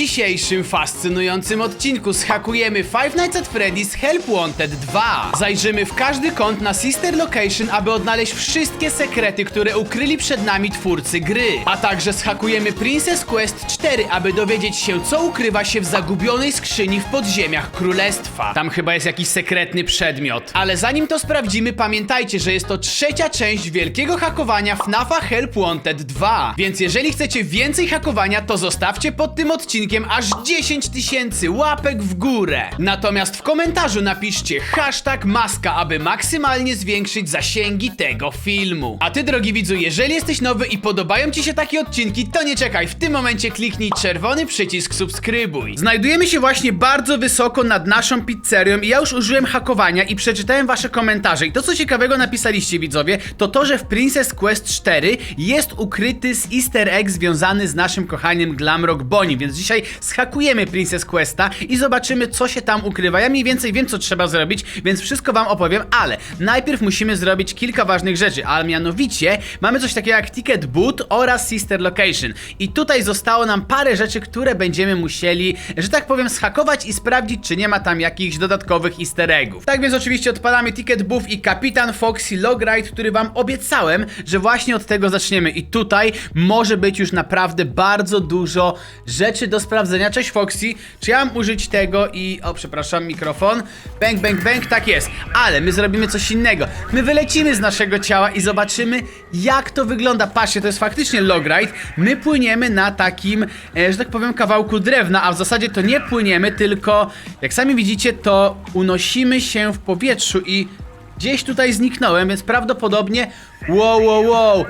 dzisiejszym fascynującym odcinku zhakujemy Five Nights at Freddy's Help Wanted 2. Zajrzymy w każdy kąt na Sister Location, aby odnaleźć wszystkie sekrety, które ukryli przed nami twórcy gry. A także zhakujemy Princess Quest 4, aby dowiedzieć się, co ukrywa się w zagubionej skrzyni w podziemiach królestwa. Tam chyba jest jakiś sekretny przedmiot. Ale zanim to sprawdzimy, pamiętajcie, że jest to trzecia część wielkiego hakowania FNAFa Help Wanted 2. Więc jeżeli chcecie więcej hakowania, to zostawcie pod tym odcinkiem aż 10 tysięcy łapek w górę. Natomiast w komentarzu napiszcie hashtag maska, aby maksymalnie zwiększyć zasięgi tego filmu. A ty, drogi widzu, jeżeli jesteś nowy i podobają ci się takie odcinki, to nie czekaj, w tym momencie kliknij czerwony przycisk subskrybuj. Znajdujemy się właśnie bardzo wysoko nad naszą pizzerią i ja już użyłem hakowania i przeczytałem wasze komentarze. I to, co ciekawego napisaliście, widzowie, to to, że w Princess Quest 4 jest ukryty z easter egg związany z naszym kochaniem Glamrock Bonnie, więc dzisiaj schakujemy Princess Questa i zobaczymy, co się tam ukrywa. Ja mniej więcej wiem, co trzeba zrobić, więc wszystko wam opowiem, ale najpierw musimy zrobić kilka ważnych rzeczy, a mianowicie mamy coś takiego jak Ticket Boot oraz Sister Location. I tutaj zostało nam parę rzeczy, które będziemy musieli, że tak powiem, schakować i sprawdzić, czy nie ma tam jakichś dodatkowych easter eggów. Tak więc oczywiście odpalamy Ticket Booth i Kapitan Foxy Logride, który wam obiecałem, że właśnie od tego zaczniemy. I tutaj może być już naprawdę bardzo dużo rzeczy do sprawdzenia. Cześć Foxy, czy ja mam użyć tego i... O, przepraszam, mikrofon. Bang, bang, bang, tak jest. Ale my zrobimy coś innego. My wylecimy z naszego ciała i zobaczymy, jak to wygląda. Patrzcie, to jest faktycznie Logride. My płyniemy na takim, e, że tak powiem, kawałku drewna, a w zasadzie to nie płyniemy, tylko jak sami widzicie, to unosimy się w powietrzu i gdzieś tutaj zniknąłem, więc prawdopodobnie... Wow, wow, wow!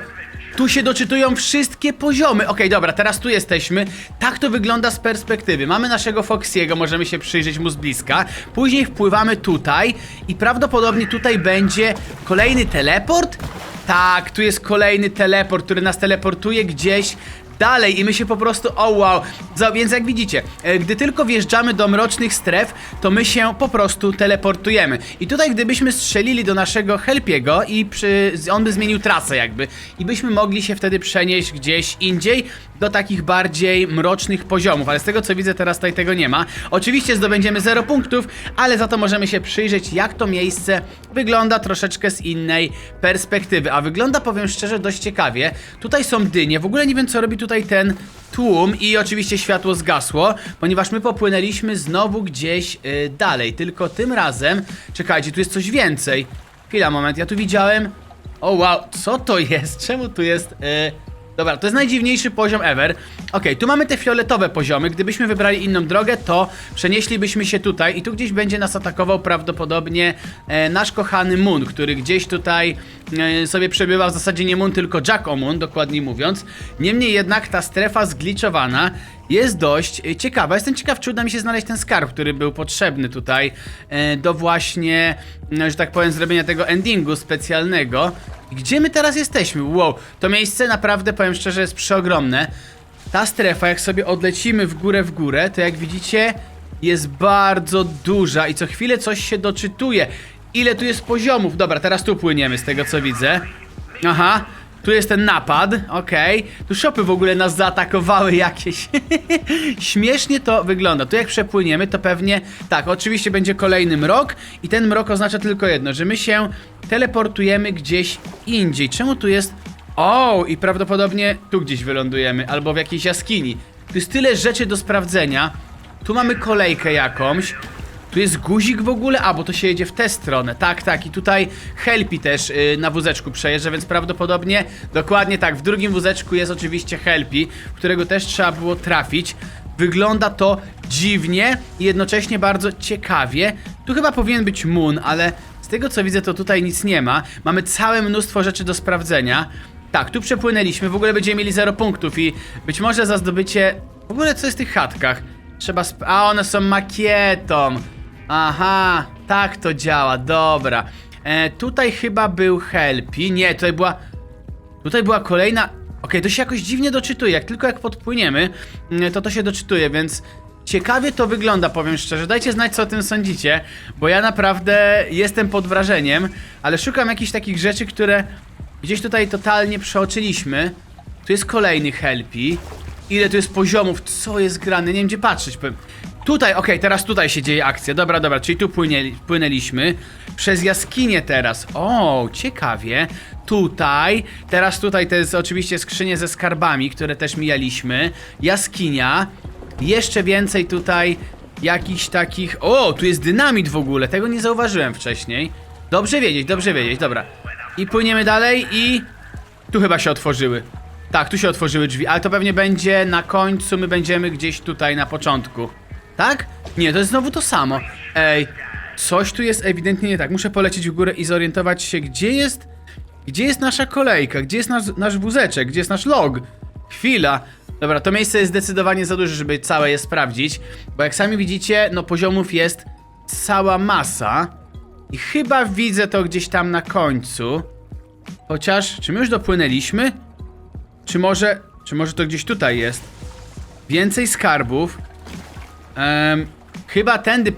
Tu się doczytują wszystkie poziomy. Okej, dobra, teraz tu jesteśmy. Tak to wygląda z perspektywy. Mamy naszego Foxiego, możemy się przyjrzeć mu z bliska. Później wpływamy tutaj i prawdopodobnie tutaj będzie kolejny teleport. Tak, tu jest kolejny teleport, który nas teleportuje gdzieś dalej i my się po prostu, o wow, Za- więc jak widzicie, e, gdy tylko wjeżdżamy do mrocznych stref, to my się po prostu teleportujemy. I tutaj gdybyśmy strzelili do naszego Helpiego i przy, on by zmienił trasę jakby i byśmy mogli się wtedy przenieść gdzieś indziej do takich bardziej mrocznych poziomów, ale z tego co widzę teraz tutaj tego nie ma. Oczywiście zdobędziemy 0 punktów, ale za to możemy się przyjrzeć jak to miejsce wygląda troszeczkę z innej perspektywy, a wygląda powiem szczerze dość ciekawie. Tutaj są dynie, w ogóle nie wiem co robi tutaj ten tłum i oczywiście światło zgasło, ponieważ my popłynęliśmy znowu gdzieś y, dalej, tylko tym razem, czekajcie, tu jest coś więcej. Chwila, moment, ja tu widziałem... O wow, co to jest? Czemu tu jest... Y... Dobra, to jest najdziwniejszy poziom ever. Okej, tu mamy te fioletowe poziomy. Gdybyśmy wybrali inną drogę, to przenieślibyśmy się tutaj i tu gdzieś będzie nas atakował prawdopodobnie e, nasz kochany Moon, który gdzieś tutaj e, sobie przebywa w zasadzie nie Moon, tylko Jack O'Moon, dokładniej mówiąc. Niemniej jednak ta strefa zgliczowana jest dość e, ciekawa. Jestem ciekaw, czy uda mi się znaleźć ten skarb, który był potrzebny tutaj e, do właśnie, e, że tak powiem, zrobienia tego endingu specjalnego. Gdzie my teraz jesteśmy? Wow, to miejsce naprawdę, powiem szczerze, jest przeogromne. Ta strefa, jak sobie odlecimy w górę, w górę, to jak widzicie, jest bardzo duża i co chwilę coś się doczytuje. Ile tu jest poziomów? Dobra, teraz tu płyniemy z tego co widzę. Aha, tu jest ten napad, okej. Tu shopy w ogóle nas zaatakowały jakieś. Śmiesznie to wygląda. Tu jak przepłyniemy, to pewnie tak, oczywiście będzie kolejny mrok i ten mrok oznacza tylko jedno, że my się teleportujemy gdzieś indziej. Czemu tu jest o, i prawdopodobnie tu gdzieś wylądujemy, albo w jakiejś jaskini. Tu jest tyle rzeczy do sprawdzenia. Tu mamy kolejkę jakąś. Tu jest guzik w ogóle? A, bo to się jedzie w tę stronę. Tak, tak. I tutaj Helpi też yy, na wózeczku przejeżdża, więc prawdopodobnie dokładnie tak. W drugim wózeczku jest oczywiście Helpi, którego też trzeba było trafić. Wygląda to dziwnie i jednocześnie bardzo ciekawie. Tu chyba powinien być Moon, ale z tego co widzę, to tutaj nic nie ma. Mamy całe mnóstwo rzeczy do sprawdzenia. Tak, tu przepłynęliśmy, w ogóle będziemy mieli 0 punktów i być może za zdobycie... W ogóle co jest w tych chatkach? Trzeba sp... A, one są makietą. Aha, tak to działa, dobra. E, tutaj chyba był Helpi. Nie, tutaj była... Tutaj była kolejna... Okej, to się jakoś dziwnie doczytuje. Jak tylko jak podpłyniemy, mm, to to się doczytuje, więc ciekawie to wygląda, powiem szczerze. Dajcie znać, co o tym sądzicie, bo ja naprawdę jestem pod wrażeniem, ale szukam jakichś takich rzeczy, które gdzieś tutaj totalnie przeoczyliśmy. Tu jest kolejny Helpi. ile tu jest poziomów, co jest grane, nie wiem gdzie patrzeć. Tutaj, okej, teraz tutaj się dzieje akcja, dobra, dobra, czyli tu płynęli, płynęliśmy. Przez jaskinię teraz, o, ciekawie. Tutaj, teraz tutaj to jest oczywiście skrzynie ze skarbami, które też mijaliśmy. Jaskinia, jeszcze więcej tutaj jakichś takich... O, tu jest dynamit w ogóle, tego nie zauważyłem wcześniej. Dobrze wiedzieć, dobrze wiedzieć, dobra. I płyniemy dalej i... Tu chyba się otworzyły. Tak, tu się otworzyły drzwi, ale to pewnie będzie na końcu, my będziemy gdzieś tutaj na początku. Tak? Nie, to jest znowu to samo. Ej, coś tu jest ewidentnie nie tak. Muszę polecieć w górę i zorientować się, gdzie jest... Gdzie jest nasza kolejka? Gdzie jest nasz, nasz wózeczek? Gdzie jest nasz log? Chwila. Dobra, to miejsce jest zdecydowanie za duże, żeby całe je sprawdzić. Bo jak sami widzicie, no poziomów jest cała masa. I chyba widzę to gdzieś tam na końcu. Chociaż, czy my już dopłynęliśmy? Czy może, czy może to gdzieś tutaj jest? Więcej skarbów. Em, chyba tędy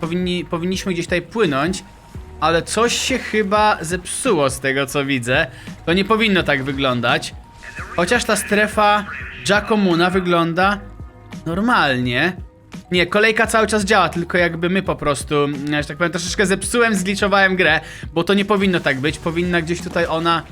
powinni, powinniśmy gdzieś tutaj płynąć. Ale coś się chyba zepsuło z tego co widzę. To nie powinno tak wyglądać. Chociaż ta strefa Giacomuna wygląda normalnie. Nie, kolejka cały czas działa, tylko jakby my po prostu, mm, że tak powiem, troszeczkę zepsułem, zgliczowałem grę, bo to nie powinno tak być. Powinna gdzieś tutaj ona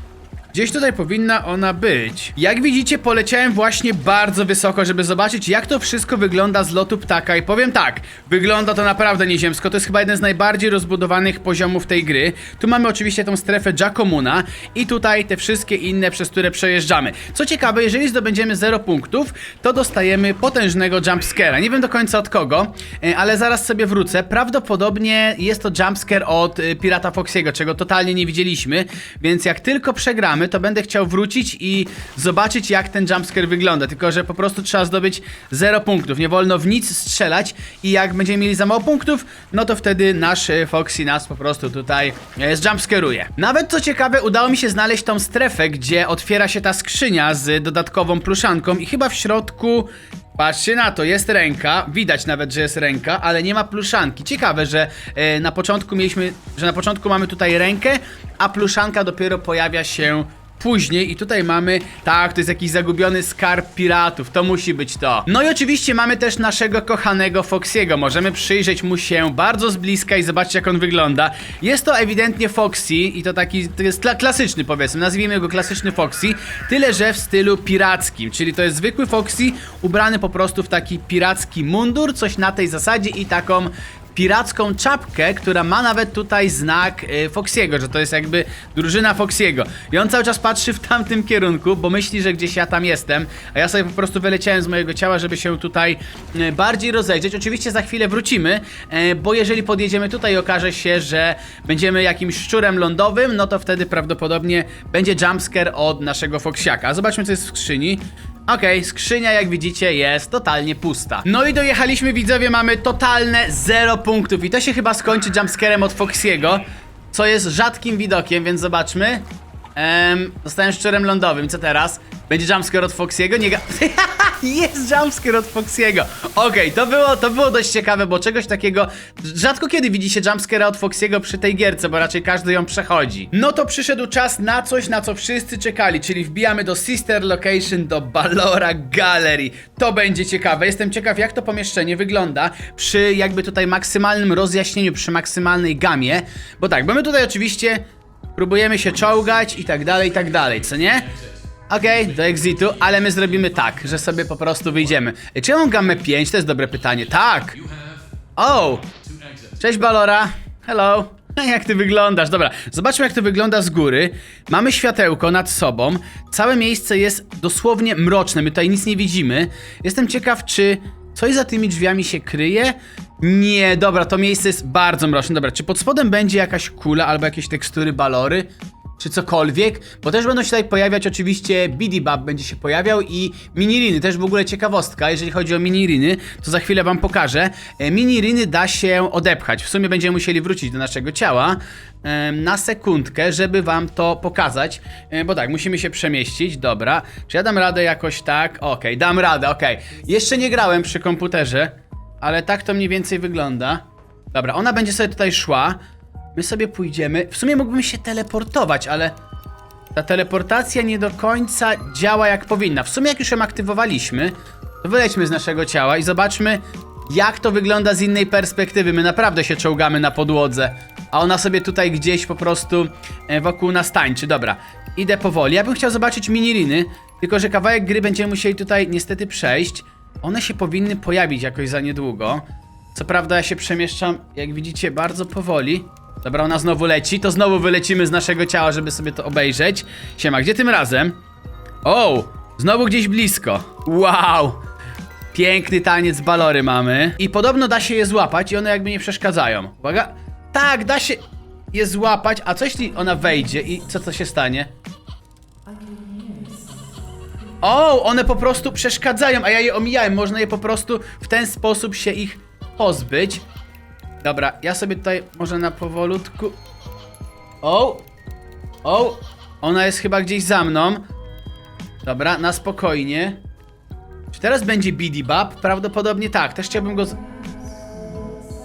Gdzieś tutaj powinna ona być. Jak widzicie, poleciałem właśnie bardzo wysoko, żeby zobaczyć, jak to wszystko wygląda z lotu ptaka. I powiem tak, wygląda to naprawdę nieziemsko. To jest chyba jeden z najbardziej rozbudowanych poziomów tej gry. Tu mamy oczywiście tą strefę Giacomuna i tutaj te wszystkie inne, przez które przejeżdżamy. Co ciekawe, jeżeli zdobędziemy 0 punktów, to dostajemy potężnego jumpscare'a. Nie wiem do końca od kogo, e, ale zaraz sobie wrócę. Prawdopodobnie jest to jumpscare od e, Pirata Foxiego, czego totalnie nie widzieliśmy, więc jak tylko przegramy, to będę chciał wrócić i zobaczyć jak ten jumpscare wygląda, tylko że po prostu trzeba zdobyć 0 punktów, nie wolno w nic strzelać i jak będziemy mieli za mało punktów, no to wtedy nasz e, Foxy nas po prostu tutaj e, zjumpscaruje. Nawet co ciekawe, udało mi się znaleźć tą strefę, gdzie otwiera się ta skrzynia z dodatkową pluszanką i chyba w środku Patrzcie na to, jest ręka, widać nawet, że jest ręka, ale nie ma pluszanki. Ciekawe, że e, na początku mieliśmy, że na początku mamy tutaj rękę, a pluszanka dopiero pojawia się później i tutaj mamy, tak, to jest jakiś zagubiony skarb piratów, to musi być to. No i oczywiście mamy też naszego kochanego Foxiego, możemy przyjrzeć mu się bardzo z bliska i zobaczyć jak on wygląda. Jest to ewidentnie Foxy i to taki, to jest kla klasyczny powiedzmy, nazwijmy go klasyczny Foxy, tyle że w stylu pirackim, czyli to jest zwykły Foxy ubrany po prostu w taki piracki mundur, coś na tej zasadzie i taką piracką czapkę, która ma nawet tutaj znak y, Foxiego, że to jest jakby drużyna Foxiego. I on cały czas patrzy w tamtym kierunku, bo myśli, że gdzieś ja tam jestem, a ja sobie po prostu wyleciałem z mojego ciała, żeby się tutaj y, bardziej rozejrzeć. Oczywiście za chwilę wrócimy, y, bo jeżeli podjedziemy tutaj i okaże się, że będziemy jakimś szczurem lądowym, no to wtedy prawdopodobnie będzie jumpscare od naszego Foxiaka. Zobaczmy co jest w skrzyni. Okej, skrzynia jak widzicie jest totalnie pusta. No i dojechaliśmy widzowie, mamy totalne 0 punktów i to się chyba skończy jumpscarem od Foxiego, co jest rzadkim widokiem, więc zobaczmy. Ehm, zostałem szczurem lądowym, co teraz? Będzie jumpscare od Foxiego? Nie ga... Jest jumpscare od Foxiego! Okej, to było, to było dość ciekawe, bo czegoś takiego... Rzadko kiedy widzi się jumpscare od Foxiego przy tej gierce, bo raczej każdy ją przechodzi. No to przyszedł czas na coś, na co wszyscy czekali, czyli wbijamy do Sister Location, do Ballora Gallery. To będzie ciekawe. Jestem ciekaw, jak to pomieszczenie wygląda przy jakby tutaj maksymalnym rozjaśnieniu, przy maksymalnej gamie. Bo tak, bo my tutaj oczywiście próbujemy się czołgać i tak dalej, i tak dalej, co nie? Okej, do exitu, ale my zrobimy tak, że sobie po prostu wyjdziemy. Czy ja mam gamę 5? To jest dobre pytanie. Tak! O! Cześć Balora! Hello! Jak ty wyglądasz? Dobra, zobaczmy jak to wygląda z góry. Mamy światełko nad sobą. Całe miejsce jest dosłownie mroczne. My tutaj nic nie widzimy. Jestem ciekaw, czy coś za tymi drzwiami się kryje? Nie, dobra, to miejsce jest bardzo mroczne. Dobra, czy pod spodem będzie jakaś kula albo jakieś tekstury balory? Czy cokolwiek, bo też będą się tutaj pojawiać oczywiście Bidibab będzie się pojawiał i miniriny, też w ogóle ciekawostka, jeżeli chodzi o miniriny, to za chwilę wam pokażę. E, Miniriny da się odepchać, w sumie będziemy musieli wrócić do naszego ciała e, na sekundkę, żeby wam to pokazać, e, bo tak, musimy się przemieścić, dobra, czy ja dam radę jakoś tak? Okej, dam radę, okej. Jeszcze nie grałem przy komputerze, ale tak to mniej więcej wygląda. Dobra, ona będzie sobie tutaj szła. My sobie pójdziemy. W sumie mógłbym się teleportować, ale. ta teleportacja nie do końca działa jak powinna. W sumie jak już ją aktywowaliśmy, to wylećmy z naszego ciała i zobaczmy, jak to wygląda z innej perspektywy. My naprawdę się czołgamy na podłodze, a ona sobie tutaj gdzieś po prostu e, wokół nas tańczy. Dobra, idę powoli. Ja bym chciał zobaczyć miniriny, tylko że kawałek gry będziemy musieli tutaj niestety przejść. One się powinny pojawić jakoś za niedługo. Co prawda ja się przemieszczam, jak widzicie, bardzo powoli. Dobra, ona znowu leci, to znowu wylecimy z naszego ciała, żeby sobie to obejrzeć. Siema, gdzie tym razem? O, znowu gdzieś blisko. Wow! Piękny taniec balory mamy. I podobno da się je złapać i one jakby nie przeszkadzają. Uwaga. Tak, da się je złapać, a co jeśli ona wejdzie i co to się stanie? O, one po prostu przeszkadzają, a ja je omijałem. Można je po prostu w ten sposób się ich pozbyć. Dobra, ja sobie tutaj może na powolutku. O! O! Ona jest chyba gdzieś za mną. Dobra, na spokojnie. Czy teraz będzie Bidibab? Prawdopodobnie tak. Też chciałbym go z...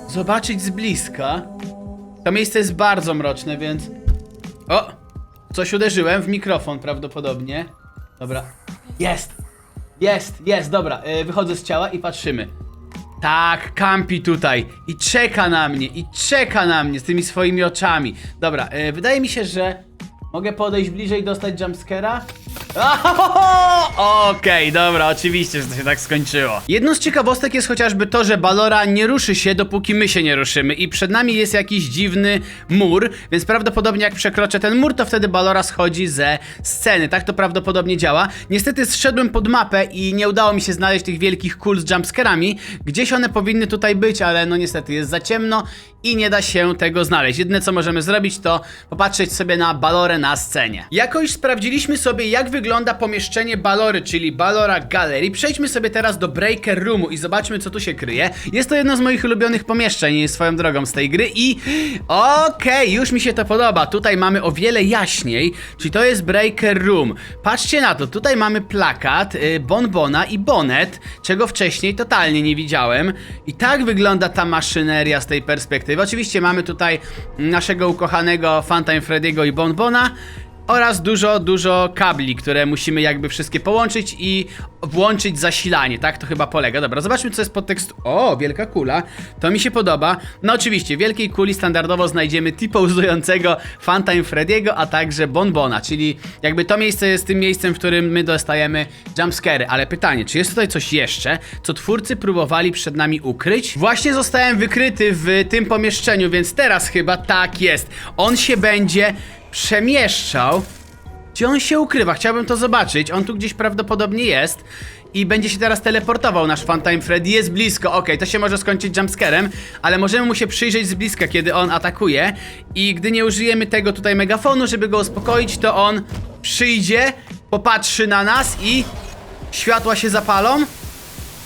zobaczyć z bliska. To miejsce jest bardzo mroczne, więc. O! Coś uderzyłem w mikrofon prawdopodobnie. Dobra. Jest! Jest, jest, dobra. E, wychodzę z ciała i patrzymy. Tak, kampi tutaj i czeka na mnie, i czeka na mnie z tymi swoimi oczami. Dobra, e, wydaje mi się, że mogę podejść bliżej dostać jumpscare'a. Okej, dobra, oczywiście, że to się tak skończyło. Jedną z ciekawostek jest chociażby to, że Balora nie ruszy się, dopóki my się nie ruszymy i przed nami jest jakiś dziwny mur, więc prawdopodobnie jak przekroczę ten mur, to wtedy Balora schodzi ze sceny. Tak to prawdopodobnie działa. Niestety zszedłem pod mapę i nie udało mi się znaleźć tych wielkich kul z jumpscarami. Gdzieś one powinny tutaj być, ale no niestety jest za ciemno i nie da się tego znaleźć. Jedyne co możemy zrobić to popatrzeć sobie na Balorę na scenie. Jakoś sprawdziliśmy sobie jak wygląda pomieszczenie Balory, czyli Balora Gallery. Przejdźmy sobie teraz do Breaker Roomu i zobaczmy co tu się kryje. Jest to jedno z moich ulubionych pomieszczeń swoją drogą z tej gry i okej, już mi się to podoba. Tutaj mamy o wiele jaśniej, czyli to jest Breaker Room. Patrzcie na to, tutaj mamy plakat y, Bonbona i Bonet, czego wcześniej totalnie nie widziałem. I tak wygląda ta maszyneria z tej perspektywy. Oczywiście mamy tutaj naszego ukochanego Funtime Freddy'ego i Bonbona. Oraz dużo, dużo kabli, które musimy jakby wszystkie połączyć i włączyć zasilanie, tak? To chyba polega. Dobra, zobaczmy co jest pod tekstu. O, wielka kula. To mi się podoba. No oczywiście, w wielkiej kuli standardowo znajdziemy T-pozującego Funtime Freddy'ego, a także Bonbona, czyli jakby to miejsce jest tym miejscem, w którym my dostajemy jumpscary. Ale pytanie, czy jest tutaj coś jeszcze, co twórcy próbowali przed nami ukryć? Właśnie zostałem wykryty w tym pomieszczeniu, więc teraz chyba tak jest. On się będzie przemieszczał. Gdzie on się ukrywa? Chciałbym to zobaczyć. On tu gdzieś prawdopodobnie jest. I będzie się teraz teleportował nasz Funtime Freddy. Jest blisko, okej, to się może skończyć jumpscarem, ale możemy mu się przyjrzeć z bliska, kiedy on atakuje. I gdy nie użyjemy tego tutaj megafonu, żeby go uspokoić, to on przyjdzie, popatrzy na nas i światła się zapalą.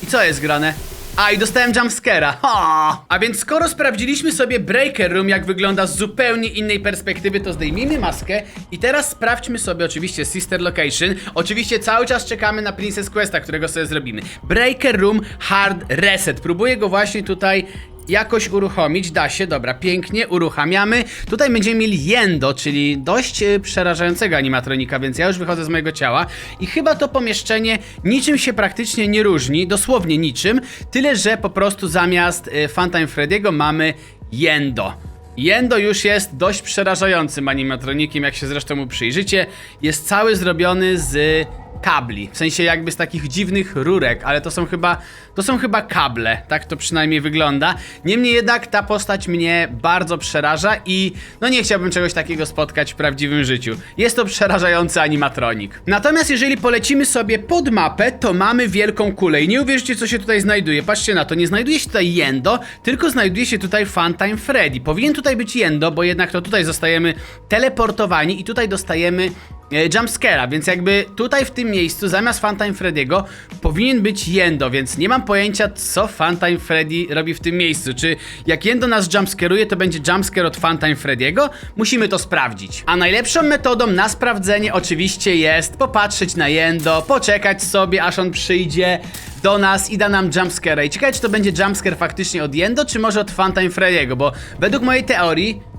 I co jest grane? A, i dostałem jumpscare'a. Ha! A więc skoro sprawdziliśmy sobie Breaker Room, jak wygląda z zupełnie innej perspektywy, to zdejmijmy maskę i teraz sprawdźmy sobie oczywiście Sister Location. Oczywiście cały czas czekamy na Princess Questa, którego sobie zrobimy. Breaker Room Hard Reset. Próbuję go właśnie tutaj jakoś uruchomić, da się, dobra, pięknie, uruchamiamy. Tutaj będziemy mieli Jendo, czyli dość e, przerażającego animatronika, więc ja już wychodzę z mojego ciała i chyba to pomieszczenie niczym się praktycznie nie różni, dosłownie niczym, tyle że po prostu zamiast e, Funtime Freddy'ego mamy Jendo. Jendo już jest dość przerażającym animatronikiem, jak się zresztą mu przyjrzycie. Jest cały zrobiony z kabli, w sensie jakby z takich dziwnych rurek, ale to są chyba, to są chyba kable, tak to przynajmniej wygląda. Niemniej jednak ta postać mnie bardzo przeraża i no nie chciałbym czegoś takiego spotkać w prawdziwym życiu. Jest to przerażający animatronik. Natomiast jeżeli polecimy sobie pod mapę, to mamy wielką kulę i nie uwierzycie co się tutaj znajduje. Patrzcie na to, nie znajduje się tutaj Jendo, tylko znajduje się tutaj Funtime Freddy. Powinien tutaj być Jendo, bo jednak to tutaj zostajemy teleportowani i tutaj dostajemy jumpscare'a, więc jakby tutaj w tym miejscu zamiast Funtime Freddy'ego powinien być Jendo, więc nie mam pojęcia co Funtime Freddy robi w tym miejscu. Czy jak Jendo nas jumpscaruje, to będzie jumpscare od Funtime Freddy'ego? Musimy to sprawdzić. A najlepszą metodą na sprawdzenie oczywiście jest popatrzeć na Jendo, poczekać sobie aż on przyjdzie do nas i da nam jumpscare. I ciekawe czy to będzie jumpscare faktycznie od Jendo, czy może od Funtime Freddy'ego, bo według mojej teorii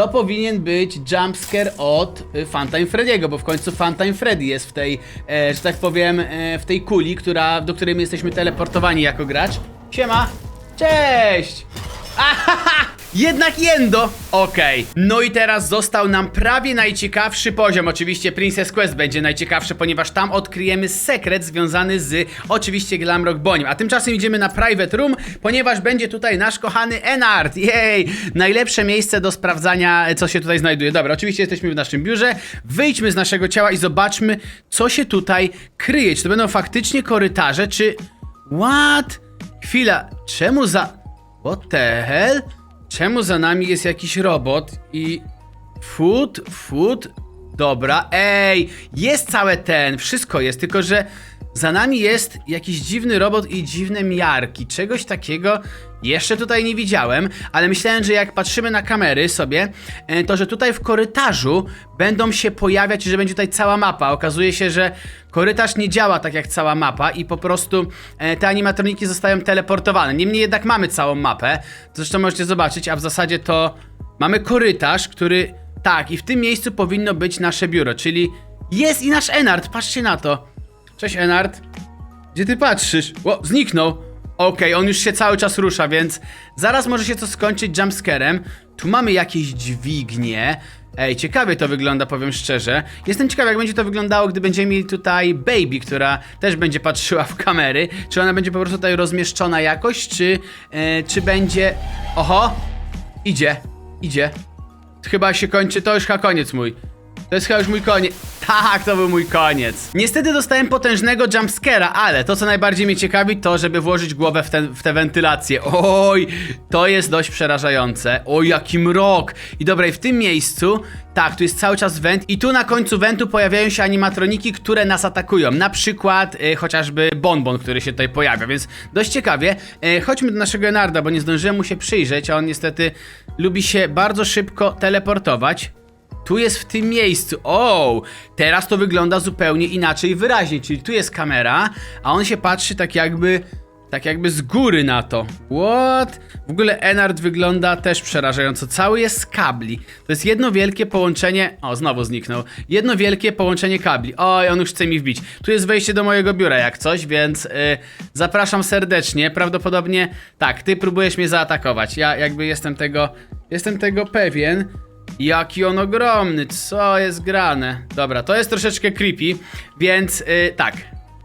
to powinien być jumpscare od y, Funtime Freddy'ego, bo w końcu Funtime Freddy jest w tej, e, że tak powiem, e, w tej kuli, która, do której my jesteśmy teleportowani jako gracz. Siema! Cześć! Ahaha! Jednak Jendo! Okej. No i teraz został nam prawie najciekawszy poziom. Oczywiście Princess Quest będzie najciekawszy, ponieważ tam odkryjemy sekret związany z oczywiście Glamrock Boniem. A tymczasem idziemy na Private Room, ponieważ będzie tutaj nasz kochany Enart. Jej! Najlepsze miejsce do sprawdzania, co się tutaj znajduje. Dobra, oczywiście jesteśmy w naszym biurze. Wyjdźmy z naszego ciała i zobaczmy, co się tutaj kryje. Czy to będą faktycznie korytarze, czy... What? Chwila, czemu za... What the hell? Czemu za nami jest jakiś robot i... Food, food, dobra, ej, jest całe ten, wszystko jest, tylko że za nami jest jakiś dziwny robot i dziwne miarki, czegoś takiego jeszcze tutaj nie widziałem, ale myślałem, że jak patrzymy na kamery sobie, e, to że tutaj w korytarzu będą się pojawiać, że będzie tutaj cała mapa. Okazuje się, że korytarz nie działa tak jak cała mapa i po prostu e, te animatroniki zostają teleportowane. Niemniej jednak mamy całą mapę, zresztą możecie zobaczyć, a w zasadzie to mamy korytarz, który... Tak, i w tym miejscu powinno być nasze biuro, czyli jest i nasz Enard, patrzcie na to. Cześć Enard. Gdzie ty patrzysz? O, zniknął. Okej, on już się cały czas rusza, więc zaraz może się to skończyć jumpscarem. Tu mamy jakieś dźwignie. Ej, ciekawie to wygląda, powiem szczerze. Jestem ciekaw, jak będzie to wyglądało, gdy będziemy mieli tutaj Baby, która też będzie patrzyła w kamery. Czy ona będzie po prostu tutaj rozmieszczona jakoś, czy, e, czy będzie... Oho! Idzie, idzie. Chyba się kończy, to już chyba koniec mój. To jest chyba już mój koniec. Tak, to był mój koniec. Niestety dostałem potężnego jumpscare'a, ale to co najbardziej mnie ciekawi to, żeby włożyć głowę w, ten, w tę wentylację. Oj, to jest dość przerażające. Oj, jaki mrok. I dobra, i w tym miejscu, tak, tu jest cały czas went i tu na końcu wentu pojawiają się animatroniki, które nas atakują. Na przykład y, chociażby Bonbon, który się tutaj pojawia, więc dość ciekawie. Y, chodźmy do naszego Enarda, bo nie zdążyłem mu się przyjrzeć, a on niestety lubi się bardzo szybko teleportować. Tu jest w tym miejscu. O, teraz to wygląda zupełnie inaczej wyraźnie, czyli tu jest kamera, a on się patrzy tak jakby tak jakby z góry na to. What? W ogóle Enard wygląda też przerażająco. Cały jest z kabli. To jest jedno wielkie połączenie. O, znowu zniknął. Jedno wielkie połączenie kabli. Oj, on już chce mi wbić. Tu jest wejście do mojego biura jak coś, więc yy, zapraszam serdecznie. Prawdopodobnie tak, ty próbujesz mnie zaatakować. Ja jakby jestem tego jestem tego pewien. Jaki on ogromny, co jest grane? Dobra, to jest troszeczkę creepy, więc yy, tak.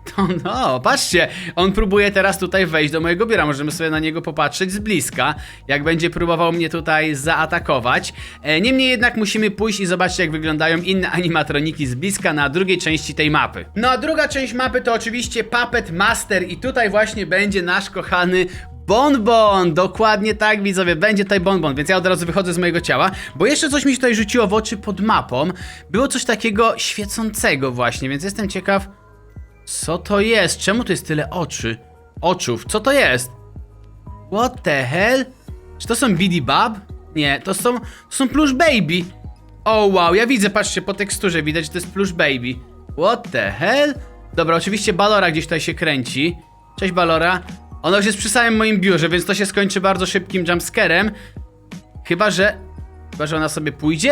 To no, patrzcie, on próbuje teraz tutaj wejść do mojego biura. Możemy sobie na niego popatrzeć z bliska, jak będzie próbował mnie tutaj zaatakować. E, niemniej jednak musimy pójść i zobaczyć, jak wyglądają inne animatroniki z bliska na drugiej części tej mapy. No a druga część mapy to oczywiście Puppet Master i tutaj właśnie będzie nasz kochany Bonbon! Dokładnie tak, widzowie, będzie tutaj bonbon, więc ja od razu wychodzę z mojego ciała, bo jeszcze coś mi się tutaj rzuciło w oczy pod mapą. Było coś takiego świecącego właśnie, więc jestem ciekaw, co to jest? Czemu tu jest tyle oczy? Oczów, co to jest? What the hell? Czy to są BD Bab? Nie, to są, to są Plush Baby. O wow, ja widzę, patrzcie, po teksturze widać, że to jest Plush Baby. What the hell? Dobra, oczywiście Balora gdzieś tutaj się kręci. Cześć Balora. Ona już jest przy samym moim biurze, więc to się skończy bardzo szybkim jumpscarem. Chyba, że... Chyba, że ona sobie pójdzie?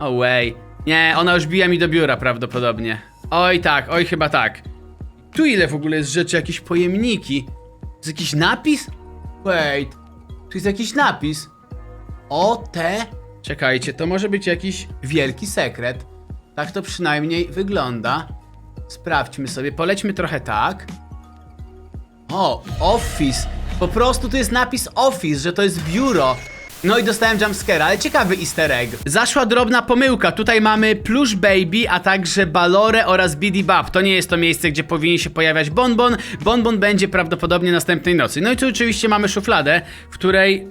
Oh way. Nie, ona już bija mi do biura prawdopodobnie. Oj tak, oj chyba tak. Tu ile w ogóle jest rzeczy, jakieś pojemniki? Jest jakiś napis? Wait. Tu jest jakiś napis. O te. Czekajcie, to może być jakiś wielki sekret. Tak to przynajmniej wygląda. Sprawdźmy sobie, polećmy trochę tak. O, office. Po prostu tu jest napis office, że to jest biuro. No i dostałem jumpscare, ale ciekawy easter egg. Zaszła drobna pomyłka. Tutaj mamy Plush Baby, a także Balore oraz BD Bab. To nie jest to miejsce, gdzie powinien się pojawiać Bonbon. Bonbon będzie prawdopodobnie następnej nocy. No i tu oczywiście mamy szufladę, w której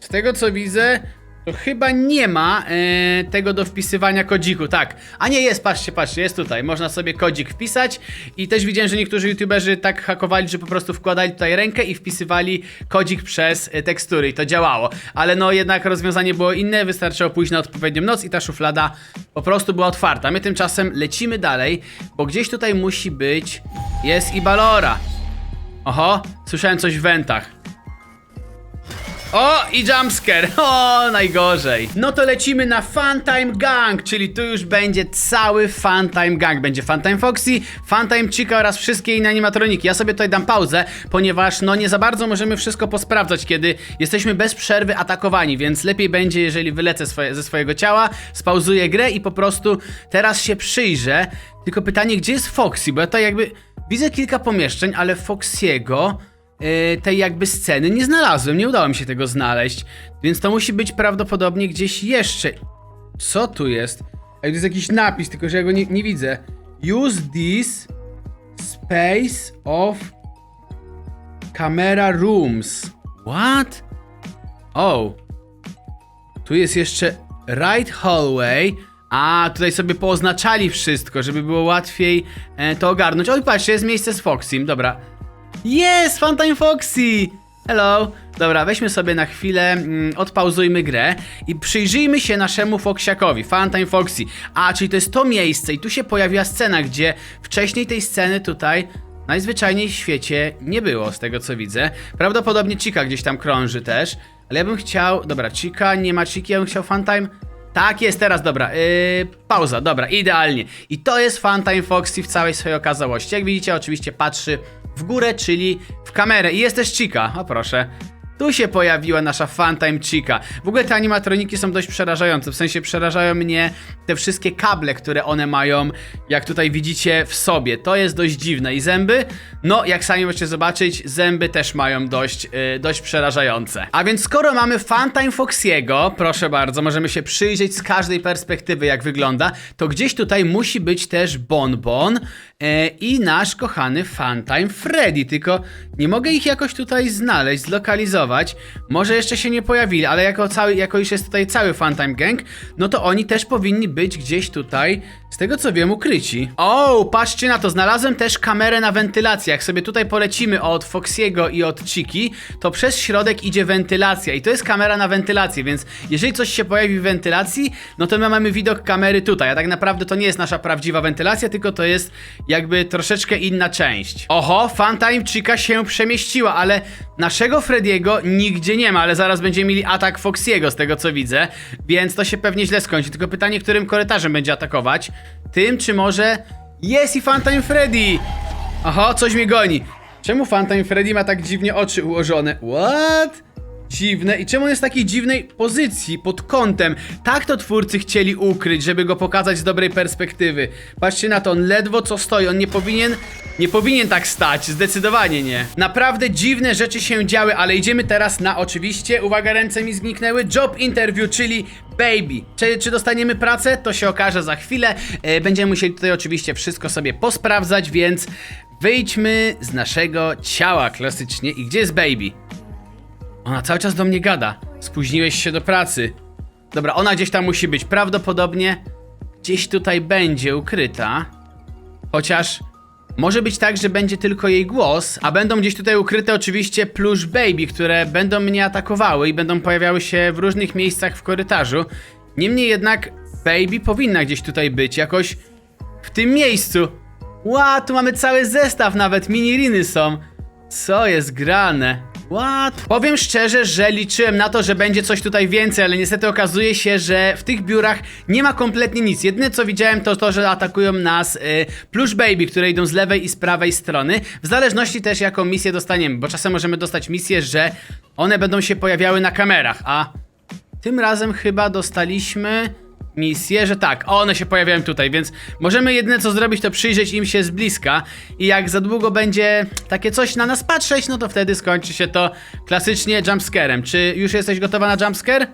z tego co widzę, to chyba nie ma e, tego do wpisywania kodziku, tak. A nie jest, patrzcie, patrzcie, jest tutaj. Można sobie kodzik wpisać i też widziałem, że niektórzy youtuberzy tak hakowali, że po prostu wkładali tutaj rękę i wpisywali kodzik przez e, tekstury i to działało. Ale no jednak rozwiązanie było inne, wystarczyło pójść na odpowiednią noc i ta szuflada po prostu była otwarta. My tymczasem lecimy dalej, bo gdzieś tutaj musi być, jest i Balora. Oho, słyszałem coś w wentach. O, i jumpscare. O, najgorzej. No to lecimy na Funtime Gang, czyli tu już będzie cały Funtime Gang. Będzie Funtime Foxy, Funtime Chica oraz wszystkie inne animatroniki. Ja sobie tutaj dam pauzę, ponieważ no nie za bardzo możemy wszystko posprawdzać, kiedy jesteśmy bez przerwy atakowani, więc lepiej będzie, jeżeli wylecę swoje, ze swojego ciała, spauzuję grę i po prostu teraz się przyjrzę. Tylko pytanie, gdzie jest Foxy? Bo ja tutaj jakby widzę kilka pomieszczeń, ale Foxiego tej jakby sceny nie znalazłem, nie udało mi się tego znaleźć, więc to musi być prawdopodobnie gdzieś jeszcze. Co tu jest? Ej, tu jest jakiś napis, tylko że ja go nie, nie widzę. Use this space of camera rooms. What? Oh. Tu jest jeszcze right hallway. A, tutaj sobie pooznaczali wszystko, żeby było łatwiej e, to ogarnąć. Oj, patrzcie, jest miejsce z Foxym, dobra. Jest! Funtime Foxy! Hello! Dobra, weźmy sobie na chwilę, mm, odpauzujmy grę i przyjrzyjmy się naszemu Foxiakowi, Funtime Foxy. A, czyli to jest to miejsce i tu się pojawiła scena, gdzie wcześniej tej sceny tutaj najzwyczajniej w świecie nie było, z tego co widzę. Prawdopodobnie Chica gdzieś tam krąży też, ale ja bym chciał... Dobra, Chica, nie ma Chiki, ja bym chciał Funtime... Tak jest, teraz dobra. Yy, pauza, dobra, idealnie. I to jest Funtime Foxy w całej swojej okazałości. Jak widzicie, oczywiście patrzy w górę, czyli w kamerę. I jest też Chica, o proszę. Tu się pojawiła nasza Funtime Chica. W ogóle te animatroniki są dość przerażające, w sensie przerażają mnie te wszystkie kable, które one mają, jak tutaj widzicie w sobie. To jest dość dziwne. I zęby? No, jak sami możecie zobaczyć, zęby też mają dość, yy, dość przerażające. A więc skoro mamy Funtime Foxiego, proszę bardzo, możemy się przyjrzeć z każdej perspektywy, jak wygląda, to gdzieś tutaj musi być też Bonbon e, i nasz kochany Funtime Freddy, tylko nie mogę ich jakoś tutaj znaleźć, zlokalizować. Może jeszcze się nie pojawili, ale jako, cały, jako już jest tutaj cały Funtime Gang, no to oni też powinni być gdzieś tutaj, z tego co wiem, ukryci. O, patrzcie na to, znalazłem też kamerę na wentylację. Jak sobie tutaj polecimy od Foxiego i od Chiki, to przez środek idzie wentylacja i to jest kamera na wentylację, więc jeżeli coś się pojawi w wentylacji, no to my mamy widok kamery tutaj, a tak naprawdę to nie jest nasza prawdziwa wentylacja, tylko to jest jakby troszeczkę inna część. Oho, Funtime Chica się przemieściła, ale naszego Frediego nigdzie nie ma, ale zaraz będziemy mieli atak Foxiego z tego co widzę, więc to się pewnie źle skończy. Tylko pytanie, którym korytarzem będzie atakować? Tym, czy może... Jest i Funtime Freddy! Oho, coś mnie goni. Czemu Funtime Freddy ma tak dziwnie oczy ułożone? What? Dziwne. I czemu on jest w takiej dziwnej pozycji, pod kątem? Tak to twórcy chcieli ukryć, żeby go pokazać z dobrej perspektywy. Patrzcie na to, on ledwo co stoi, on nie powinien... Nie powinien tak stać, zdecydowanie nie. Naprawdę dziwne rzeczy się działy, ale idziemy teraz na oczywiście, uwaga, ręce mi zniknęły, job interview, czyli baby. Czy, czy dostaniemy pracę? To się okaże za chwilę. E, będziemy musieli tutaj oczywiście wszystko sobie posprawdzać, więc wyjdźmy z naszego ciała klasycznie. I gdzie jest baby? Ona cały czas do mnie gada. Spóźniłeś się do pracy. Dobra, ona gdzieś tam musi być. Prawdopodobnie gdzieś tutaj będzie ukryta. Chociaż może być tak, że będzie tylko jej głos, a będą gdzieś tutaj ukryte oczywiście plush baby, które będą mnie atakowały i będą pojawiały się w różnych miejscach w korytarzu. Niemniej jednak baby powinna gdzieś tutaj być, jakoś w tym miejscu. Ła, tu mamy cały zestaw nawet, miniriny są. Co jest grane? What? Powiem szczerze, że liczyłem na to, że będzie coś tutaj więcej, ale niestety okazuje się, że w tych biurach nie ma kompletnie nic. Jedyne co widziałem to to, że atakują nas y, plush baby, które idą z lewej i z prawej strony. W zależności też jaką misję dostaniemy, bo czasem możemy dostać misję, że one będą się pojawiały na kamerach, a tym razem chyba dostaliśmy misję, że tak, one się pojawiają tutaj, więc możemy jedyne co zrobić to przyjrzeć im się z bliska i jak za długo będzie takie coś na nas patrzeć, no to wtedy skończy się to klasycznie jumpscarem. Czy już jesteś gotowa na jumpscare?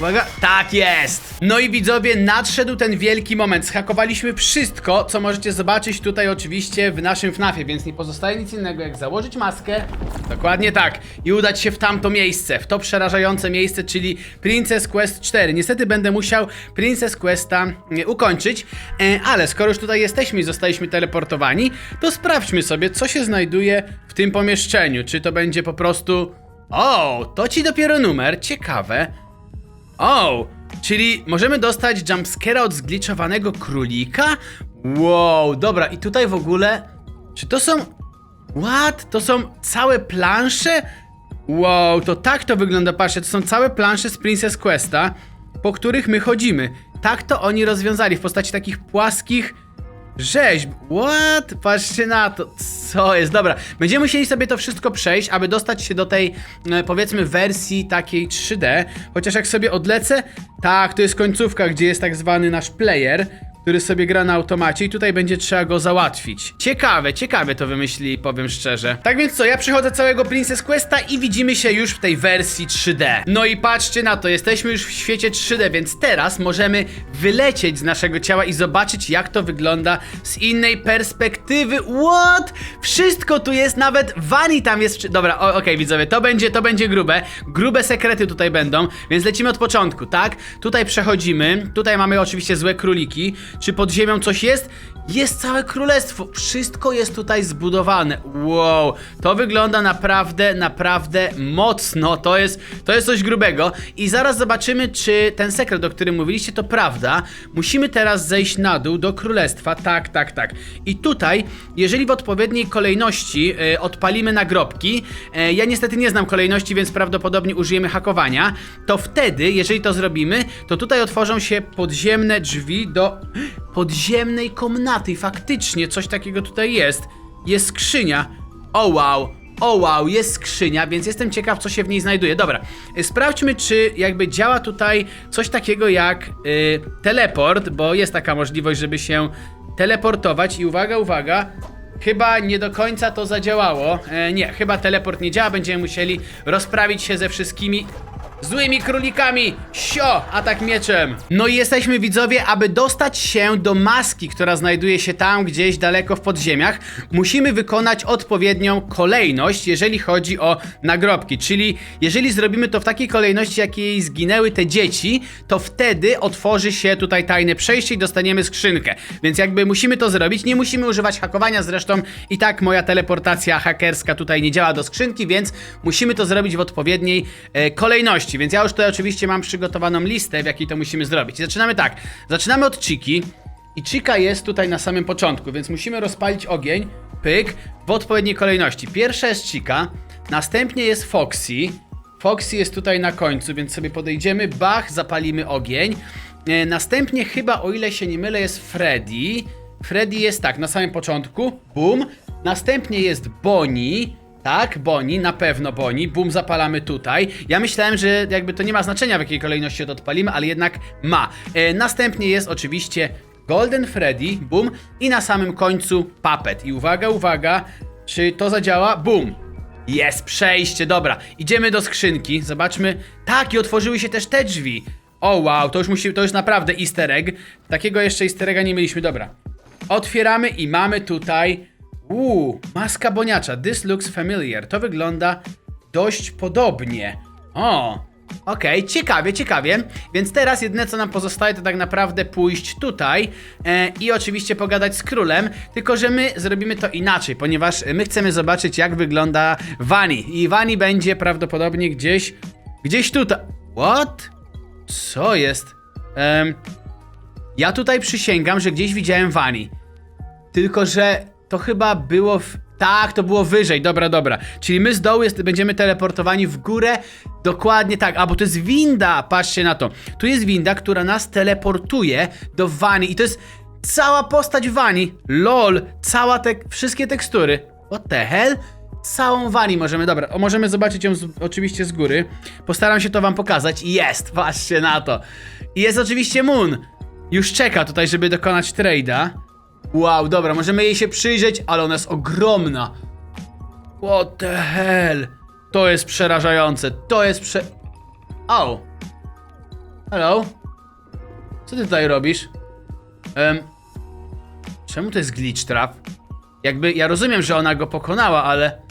Uwaga, tak jest! No i widzowie, nadszedł ten wielki moment. Schakowaliśmy wszystko, co możecie zobaczyć tutaj oczywiście w naszym FNAFie, więc nie pozostaje nic innego jak założyć maskę. Dokładnie tak. I udać się w tamto miejsce, w to przerażające miejsce, czyli Princess Quest 4. Niestety będę musiał Princess Questa e, ukończyć, e, ale skoro już tutaj jesteśmy i zostaliśmy teleportowani, to sprawdźmy sobie, co się znajduje w tym pomieszczeniu. Czy to będzie po prostu... O, to ci dopiero numer, ciekawe. O, czyli możemy dostać jumpscare'a od zgliczowanego królika? Wow, dobra, i tutaj w ogóle... Czy to są... What? To są całe plansze? Wow, to tak to wygląda, patrzcie, to są całe plansze z Princess Questa, po których my chodzimy. Tak to oni rozwiązali w postaci takich płaskich rzeźb. What? Patrzcie na to. Co jest? Dobra, będziemy musieli sobie to wszystko przejść, aby dostać się do tej, e, powiedzmy, wersji takiej 3D. Chociaż jak sobie odlecę, tak, to jest końcówka, gdzie jest tak zwany nasz player, który sobie gra na automacie i tutaj będzie trzeba go załatwić. Ciekawe, ciekawe to wymyślili, powiem szczerze. Tak więc co, ja przechodzę całego Princess Questa i widzimy się już w tej wersji 3D. No i patrzcie na to, jesteśmy już w świecie 3D, więc teraz możemy wylecieć z naszego ciała i zobaczyć jak to wygląda z innej perspektywy. What? Wszystko tu jest, nawet Vani tam jest. Dobra, okej widzowie, to będzie, to będzie grube. Grube sekrety tutaj będą, więc lecimy od początku, tak? Tutaj przechodzimy, tutaj mamy oczywiście złe króliki. Czy pod ziemią coś jest? Jest całe królestwo, wszystko jest tutaj zbudowane. Wow, to wygląda naprawdę, naprawdę mocno. To jest, to jest coś grubego. I zaraz zobaczymy, czy ten sekret, o którym mówiliście, to prawda. Musimy teraz zejść na dół do królestwa. Tak, tak, tak. I tutaj, jeżeli w odpowiedniej kolejności e, odpalimy nagrobki, e, ja niestety nie znam kolejności, więc prawdopodobnie użyjemy hakowania, to wtedy, jeżeli to zrobimy, to tutaj otworzą się podziemne drzwi do podziemnej komnaty. I faktycznie coś takiego tutaj jest. Jest skrzynia. O wow. O wow, jest skrzynia, więc jestem ciekaw, co się w niej znajduje. Dobra, y, sprawdźmy, czy jakby działa tutaj coś takiego jak y, teleport, bo jest taka możliwość, żeby się teleportować. I uwaga, uwaga, chyba nie do końca to zadziałało. E, nie, chyba teleport nie działa, będziemy musieli rozprawić się ze wszystkimi Złymi królikami! Sio! Atak mieczem! No i jesteśmy widzowie, aby dostać się do maski, która znajduje się tam gdzieś daleko w podziemiach, musimy wykonać odpowiednią kolejność, jeżeli chodzi o nagrobki. Czyli jeżeli zrobimy to w takiej kolejności, jakiej zginęły te dzieci, to wtedy otworzy się tutaj tajne przejście i dostaniemy skrzynkę. Więc jakby musimy to zrobić, nie musimy używać hakowania, zresztą i tak moja teleportacja hakerska tutaj nie działa do skrzynki, więc musimy to zrobić w odpowiedniej e, kolejności. Więc ja już tutaj oczywiście mam przygotowaną listę, w jakiej to musimy zrobić. Zaczynamy tak. Zaczynamy od Chiki. I Chica jest tutaj na samym początku, więc musimy rozpalić ogień, pyk, w odpowiedniej kolejności. Pierwsza jest Chica, następnie jest Foxy. Foxy jest tutaj na końcu, więc sobie podejdziemy, bach, zapalimy ogień. E, następnie chyba, o ile się nie mylę, jest Freddy. Freddy jest tak, na samym początku, boom. Następnie jest Bonnie. Tak, Boni, na pewno Boni. Boom, zapalamy tutaj. Ja myślałem, że jakby to nie ma znaczenia w jakiej kolejności to odpalimy, ale jednak ma. E, następnie jest oczywiście Golden Freddy, boom. I na samym końcu Puppet. I uwaga, uwaga, czy to zadziała? Boom. Jest przejście, dobra. Idziemy do skrzynki, zobaczmy. Tak, i otworzyły się też te drzwi. O wow, to już musi, to już naprawdę easter egg. Takiego jeszcze easter egga nie mieliśmy, dobra. Otwieramy i mamy tutaj. Uuu, maska boniacza. This looks familiar. To wygląda dość podobnie. O, okej, ciekawie, ciekawie. Więc teraz jedyne co nam pozostaje to tak naprawdę pójść tutaj e, i oczywiście pogadać z królem. Tylko, że my zrobimy to inaczej, ponieważ my chcemy zobaczyć jak wygląda Vani. I Vani będzie prawdopodobnie gdzieś, gdzieś tutaj. What? Co jest? Em, ja tutaj przysięgam, że gdzieś widziałem Vani. Tylko, że to chyba było w... Tak, to było wyżej, dobra, dobra. Czyli my z dołu jest, będziemy teleportowani w górę. Dokładnie tak, a bo to jest winda, patrzcie na to. Tu jest winda, która nas teleportuje do Wani i to jest cała postać Wani. LOL, cała te... wszystkie tekstury. What the hell? Całą Wani możemy, dobra, o, możemy zobaczyć ją z, oczywiście z góry. Postaram się to wam pokazać. Jest, patrzcie na to. I jest oczywiście Moon. Już czeka tutaj, żeby dokonać trade'a. Wow, dobra, możemy jej się przyjrzeć, ale ona jest ogromna. What the hell? To jest przerażające, to jest prze... Au. Hello? Co ty tutaj robisz? Em... Czemu to jest glitch trap? Jakby, ja rozumiem, że ona go pokonała, ale...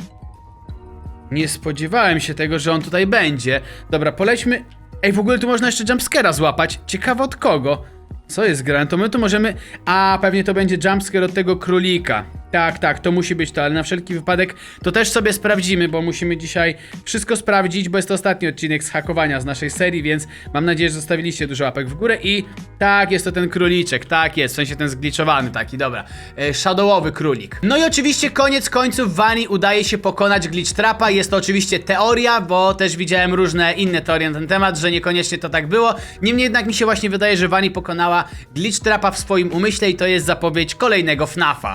Nie spodziewałem się tego, że on tutaj będzie. Dobra, polećmy... Ej, w ogóle tu można jeszcze jumpscare'a złapać. Ciekawe od kogo. Co jest grane? To my tu możemy... A, pewnie to będzie jumpscare od tego królika. Tak, tak, to musi być to, ale na wszelki wypadek to też sobie sprawdzimy, bo musimy dzisiaj wszystko sprawdzić, bo jest to ostatni odcinek z hakowania z naszej serii, więc mam nadzieję, że zostawiliście dużo łapek w górę i tak, jest to ten króliczek, tak jest, w sensie ten zgliczowany taki, dobra, e, shadowowy królik. No i oczywiście koniec końców Wani udaje się pokonać glitch trapa, jest to oczywiście teoria, bo też widziałem różne inne teorie na ten temat, że niekoniecznie to tak było, niemniej jednak mi się właśnie wydaje, że Wani pokonała glitch trapa w swoim umyśle i to jest zapowiedź kolejnego FNAFa.